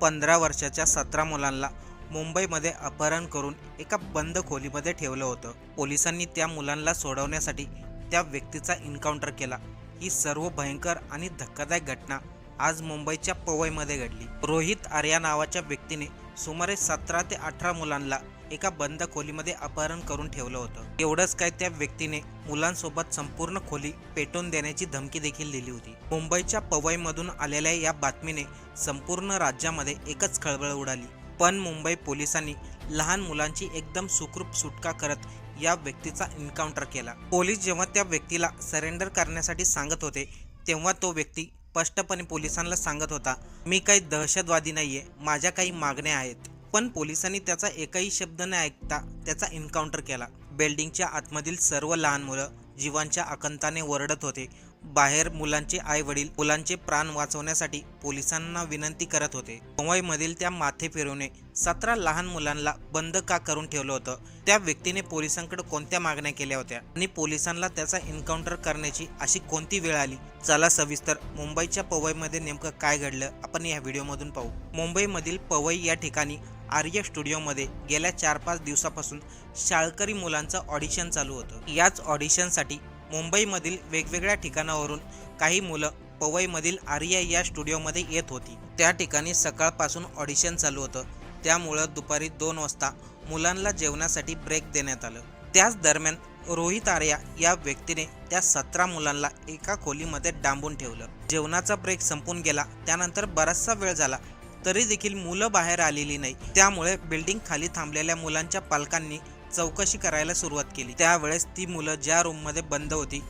पंधरा वर्षाच्या सतरा मुलांना मुंबईमध्ये अपहरण करून एका बंद खोलीमध्ये ठेवलं होतं. पोलिसांनी त्या मुलांना सोडवण्यासाठी त्या व्यक्तीचा एन्काउंटर केला. ही सर्व भयंकर आणि धक्कादायक घटना आज मुंबईच्या पवईमध्ये घडली. रोहित आर्या नावाच्या व्यक्तीने सुमारे सतरा ते अठरा मुलांना एका बंद खोलीमध्ये अपहरण करून ठेवलं होतं. एवढंच काय त्या व्यक्तीने मुलांसोबत संपूर्ण खोली पेटवून देण्याची धमकी देखील दिली होती. मुंबईच्या पवईमधून आलेल्या या बातमीने संपूर्ण राज्यामध्ये एकच खळबळ उडाली. पण मुंबई पोलिसांनी लहान मुलांची एकदम सुखरूप सुटका करत या व्यक्तीचा एन्काउंटर केला. पोलीस जेव्हा त्या व्यक्तीला सरेंडर करण्यासाठी सांगत होते तेव्हा तो व्यक्ती स्पष्टपणे पोलिसांना सांगत होता मी काही दहशतवादी नाहीये माझ्या काही मागण्या आहेत. पण पोलिसांनी त्याचा एकही शब्द न ऐकता त्याचा एन्काउंटर केला. बिल्डिंगच्या आतमधील सर्व लहान मुलं जीवांच्या आकंताने ओरडत होते. बाहेर मुलांचे आई वडील मुलांचे प्राण वाचवण्यासाठी पोलिसांना विनंती करत होते. मुंबईमधील त्या माथे फिरवणे सतरा लहान मुलांना बंद का करून ठेवलं होतं? त्या व्यक्तीने पोलिसांकडे कोणत्या मागण्या केल्या होत्या? आणि पोलिसांना त्याचा एन्काउंटर करण्याची अशी कोणती वेळ आली? चला सविस्तर मुंबईच्या पवईमध्ये नेमकं काय घडलं? आपण या व्हिडिओमधून पाहू. मुंबईमधील पवई या ठिकाणी आर्य स्टुडिओमध्ये गेल्या चार पाच दिवसापासून शाळकरी मुलांचं ऑडिशन चालू होतं. याच ऑडिशनसाठी मुंबईमधील वेगवेगळ्या ठिकाणावरून काही मुलं पवईमधील आर्या या स्टुडिओमध्ये येत होती. त्या ठिकाणी सकाळपासून ऑडिशन चालू होतं. त्यामुळं दुपारी दोन वाजता मुलांना जेवणासाठी ब्रेक देण्यात आलं. त्याच दरम्यान रोहित आर्या या व्यक्तीने त्या सतरा मुलांना एका खोलीमध्ये डांबून ठेवलं. जेवणाचा ब्रेक संपून गेला. त्यानंतर बराचसा वेळ झाला. तरी देखील मुलं बाहेर आलेली नाही. त्यामुळे बिल्डिंग खाली थांबलेल्या मुलांच्या पालकांनी चौकशी करायला सुरुवात केली. त्यावेळेस ती मुलं ज्या रूममध्ये बंद होती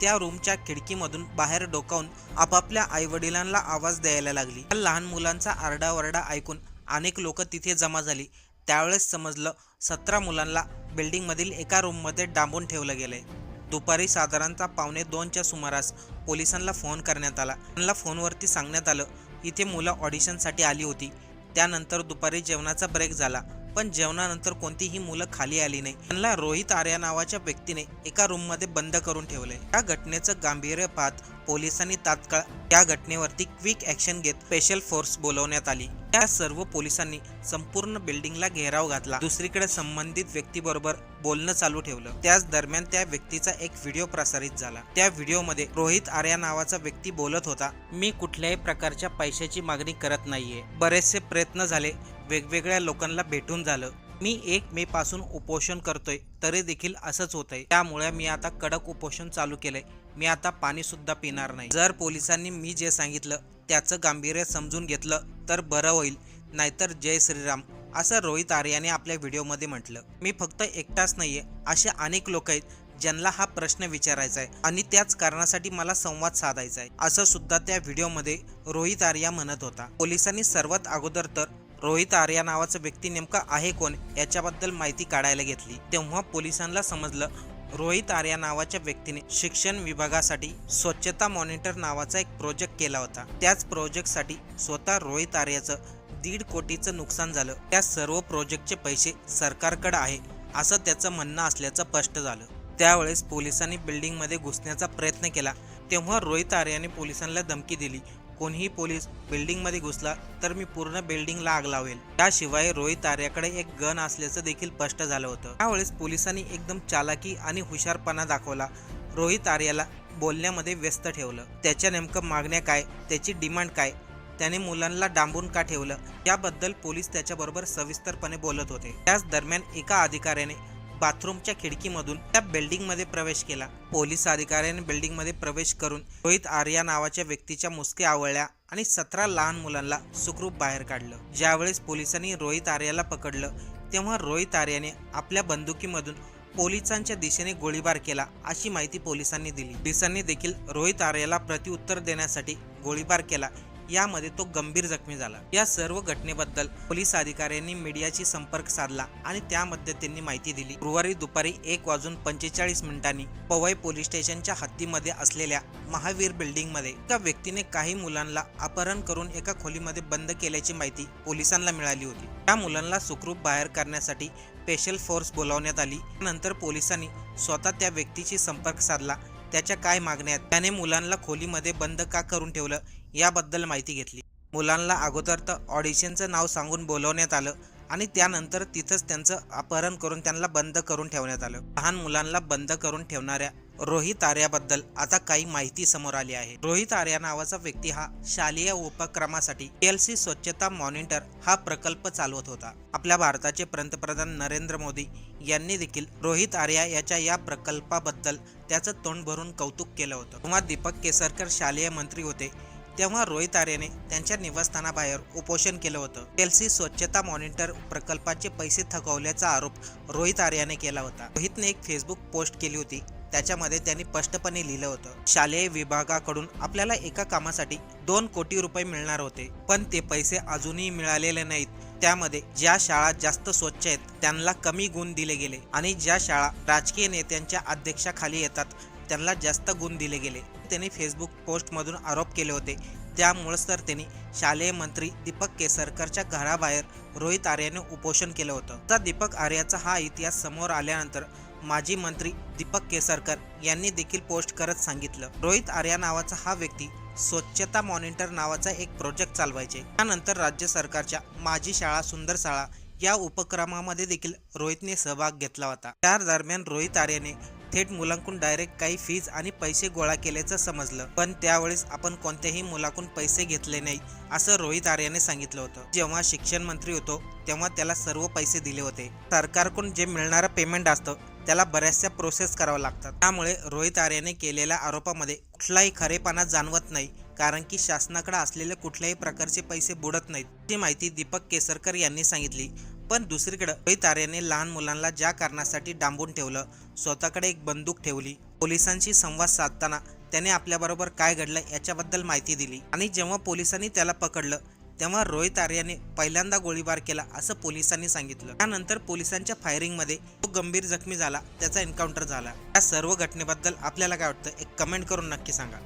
त्या रूमच्या खिडकीमधून बाहेर डोकावून आपापल्या आईवडिलांना आवाज द्यायला लागली. त्या लहान मुलांचा आरडाओरडा ऐकून अनेक लोक तिथे जमा झाली. त्यावेळेस समजलं सतरा मुलांना बिल्डिंगमधील एका रूममध्ये डांबून ठेवलं गेलंय. दुपारी साधारणतः पावणे दोनच्या सुमारास पोलिसांना फोन करण्यात आला. त्यांना फोनवरती सांगण्यात आलं इथे मुलं ऑडिशनसाठी आली होती. त्यानंतर दुपारी जेवणाचा ब्रेक झाला पण जेवणानंतर कोणतीही मुलं खाली आली नाही. त्यांना रोहित आर्या नावाच्या व्यक्तीने एका रूममध्ये बंद करून ठेवलंय या घटनेचं गांभीर्य पाहत पोलिसांनी तात्काळ या घटनेवरती क्विक ऍक्शन घेत स्पेशल फोर्स बोलवण्यात आली. त्या सर्व पोलिसांनी संपूर्ण बिल्डिंगला घेराव घातला. दुसरीकडे संबंधित व्यक्तीबरोबर बोलणं चालू ठेवलं. त्याच दरम्यान त्या व्यक्तीचा एक व्हिडिओ प्रसारित झाला. त्या व्हिडिओमध्ये रोहित आर्या नावाचा व्यक्ती बोलत होता मी कुठल्याही प्रकारच्या पैशाची मागणी करत नाहीये. बरेचसे प्रयत्न झाले. वेगवेगळ्या लोकांना भेटून झालं. मी एक मे पासून उपोषण करतोय तरी देखील असंच होतंय. त्यामुळे मी आता कडक उपोषण चालू केलंय. मी आता पाणीसुद्धा पिणार नाही. जर पोलिसांनी मी जे सांगितलं त्याचं गांभीर्य समजून घेतलं तर बरं होईल. नाहीतर जय श्रीराम असं रोहित आर्याने आपल्या व्हिडिओमध्ये म्हटलं. मी फक्त एकटाच नाहीये असे अनेक लोक आहेत ज्यांना हा प्रश्न विचारायचा आहे आणि त्याच कारणासाठी मला संवाद साधायचा आहे. असं सुद्धा त्या व्हिडिओमध्ये रोहित आर्या म्हणत होता. पोलिसांनी सर्वात अगोदर तर रोहित आर्या नावाचा व्यक्ती नेमका आहे कोण याच्याबद्दल माहिती काढायला घेतली. तेव्हा पोलिसांना समजलं रोहित आर्या नावाच्या व्यक्तीने शिक्षण विभागासाठी स्वच्छता मॉनिटर नावाचा एक प्रोजेक्ट केला होता. त्याच प्रोजेक्टसाठी स्वतः रोहित आर्याचं दीड कोटीचं नुकसान झालं. त्या सर्व प्रोजेक्टचे पैसे सरकारकडे आहे असं त्याचं म्हणणं असल्याचं स्पष्ट झालं. त्यावेळेस पोलिसांनी बिल्डिंगमध्ये घुसण्याचा प्रयत्न केला. तेव्हा रोहित आर्याने पोलिसांना धमकी दिली. कोणीही पोलीस बिल्डिंगमध्ये घुसला तर मी पूर्ण बिल्डिंगला आग लावेल. त्याशिवाय रोहित आर्याकडे एक गन असल्याचं देखील स्पष्ट झालं होतं. त्यावेळेस पोलिसांनी एकदम चालाकी आणि हुशारपणा दाखवला. रोहित आर्याला बोलण्यामध्ये व्यस्त ठेवलं. त्याच्या नेमकं मागण्या काय? त्याची डिमांड काय? त्याने मुलांना डांबून का ठेवलं? याबद्दल पोलीस त्याच्याबरोबर सविस्तरपणे बोलत होते. त्याच दरम्यान एका अधिकाऱ्याने बाथरूमच्या खिडकीमधून त्या बिल्डिंगमध्ये प्रवेश केला. पोलीस अधिकाऱ्याने बिल्डिंगमध्ये प्रवेश करून रोहित आर्या नावाच्या व्यक्तीच्या मुसक्या आवळल्या आणि सतरा लहान मुलांना सुखरूप बाहेर काढलं. ज्यावेळेस पोलिसांनी रोहित आर्याला पकडलं तेव्हा रोहित आर्याने आपल्या बंदुकीमधून पोलिसांच्या दिशेने गोळीबार केला अशी माहिती पोलिसांनी दिली. पोलिसांनी देखील रोहित आर्याला प्रत्युत्तर देण्यासाठी गोळीबार केला. यामध्ये तो गंभीर जखमी झाला. या सर्व घटनेबद्दल पोलीस अधिकाऱ्यांनी मीडियाशी संपर्क साधला आणि त्यामध्ये त्यांनी माहिती दिली. गुरुवारी दुपारी एक वाजून पंचेचाळीस मिनिटांनी पवई पोलीस स्टेशनच्या हद्दीमध्ये असलेल्या महावीर बिल्डिंगमध्ये एका व्यक्तीने काही मुलांना अपहरण करून एका खोलीमध्ये बंद केल्याची माहिती पोलिसांना मिळाली होती. त्या मुलांना सुखरूप बाहेर करण्यासाठी स्पेशल फोर्स बोलावण्यात आली. नंतर पोलिसांनी स्वतः त्या व्यक्तीशी संपर्क साधला त्याच्या काय मागण्या आहेत? त्याने मुलांना खोलीमध्ये बंद का करून ठेवलं? याबद्दल माहिती घेतली. मुलांना अगोदर तर ऑडिशनचं नाव सांगून बोलवण्यात आलं आणि त्यानंतर तिथंच त्यांचं अपहरण करून त्यांना बंद करून ठेवण्यात आलं. लहान मुलांना बंद करून ठेवणाऱ्या रोहित आर्याबद्दल आता काही माहिती समोर आली आहे. रोहित आर्या नावाचा व्यक्ती हा शालेय उपक्रमासाठी एल सी स्वच्छता मॉनिटर हा प्रकल्प चालवत होता. आपल्या भारताचे पंतप्रधान नरेंद्र मोदी यांनी देखील रोहित आर्या याच्या या प्रकल्पाबद्दल त्याचं तोंड भरून कौतुक केलं होतं. तेव्हा दीपक केसरकर शालेय मंत्री होते तेव्हा रोहित आर्याने त्यांच्या निवासस्थानाबाहेर उपोषण केलं होतं. एलसी स्वच्छता मॉनिटर प्रकल्पाचे पैसे थकवल्याचा आरोप रोहित आर्याने केला होता. रोहितने एक फेसबुक पोस्ट केली होती त्याच्यामध्ये त्यांनी स्पष्टपणे लिहिलं होतं शालेय विभागाकडून आपल्याला एका कामासाठी दोन कोटी रुपये मिळणार होते पण ते पैसे अजूनही मिळालेले नाहीत. त्यामध्ये ज्या शाळा जास्त स्वच्छ आहेत त्यांना कमी गुण दिले गेले आणि ज्या शाळा राजकीय नेत्यांच्या अध्यक्षाखाली येतात त्यांना जास्त गुण दिले गेले. त्यांनी फेसबुक पोस्टमधून आरोप केले होते. त्यामुळेच तर त्यांनी शालेय मंत्री दीपक केसरकरच्या घराबाहेर रोहित आर्याने उपोषण केलं होतं. तर दीपक आर्याचा हा इतिहास समोर आल्यानंतर माजी मंत्री दीपक केसरकर यांनी देखील पोस्ट करत सांगितलं. रोहित आर्या नावाचा हा व्यक्ती स्वच्छता मॉनिटर नावाचा एक प्रोजेक्ट चालवायचे. त्यानंतर राज्य सरकारच्या माझी शाळा सुंदर शाळा या उपक्रमामध्ये देखील रोहितने सहभाग घेतला होता. त्या दरम्यान रोहित आर्याने थेट मुलांकडून डायरेक्ट काही फीज आणि पैसे गोळा केल्याचं समजलं. पण त्यावेळेस आपण कोणत्याही मुलाकडून पैसे घेतले नाही असं रोहित आर्याने सांगितलं होतं. जेव्हा शिक्षण मंत्री होतो तेव्हा त्याला सर्व पैसे दिले होते. सरकारकडून जे मिळणारं पेमेंट असतं त्याला बऱ्याचशा प्रोसेस करावं लागतात. त्यामुळे रोहित आर्याने केलेल्या आरोपामध्ये कुठलाही खरेपणा जाणवत नाही कारण की शासनाकडे असलेले कुठल्याही प्रकारचे पैसे बुडत नाहीत ही माहिती दीपक केसरकर यांनी सांगितली. पण दुसरीकडे रोहित आर्याने लहान मुलांना ज्या कारणासाठी डांबून ठेवलं स्वतःकडे एक बंदूक ठेवली. पोलिसांशी संवाद साधताना त्याने आपल्याबरोबर काय घडलं याच्याबद्दल माहिती दिली. आणि जेव्हा पोलिसांनी त्याला पकडलं तेव्हा रोहित आर्याने पहिल्यांदा गोळीबार केला असं पोलिसांनी सांगितलं. त्यानंतर पोलिसांच्या फायरिंगमध्ये तो गंभीर जखमी झाला त्याचा एन्काउंटर झाला. या सर्व घटनेबद्दल आपल्याला काय वाटतं एक कमेंट करून नक्की सांगा.